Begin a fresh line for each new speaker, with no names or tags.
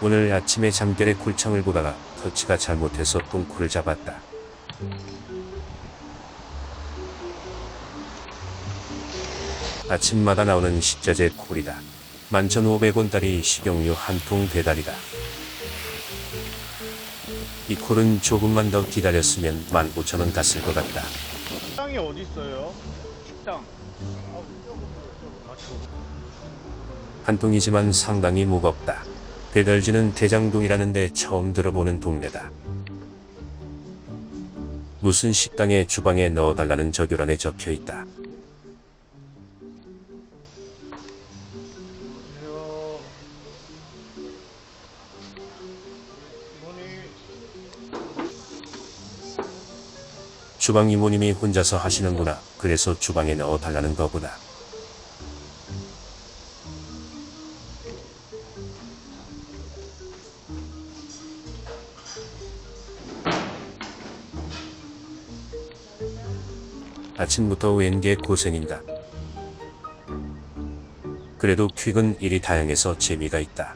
오늘 아침에 잠결에 굴창을 보다가 터치가 잘못해서 똥코를 잡았다. 아침마다 나오는 식자재 콜이다. 11,500원짜리 식용유 한 통 배달이다. 이 콜은 조금만 더 기다렸으면 15,000원 갔을 것 같다.
식당이 어디 있어요?
식당.
한 통이지만 상당히 무겁다. 배달지는 대장동이라는 데 처음 들어보는 동네다. 무슨 식당에 주방에 넣어달라는 적요란에 적혀 있다.
안녕하세요. 이분이
주방 이모님이 혼자서 하시는구나. 그래서 주방에 넣어달라는 거구나. 아침부터 웬게 고생인가. 그래도 퀵은 일이 다양해서 재미가 있다.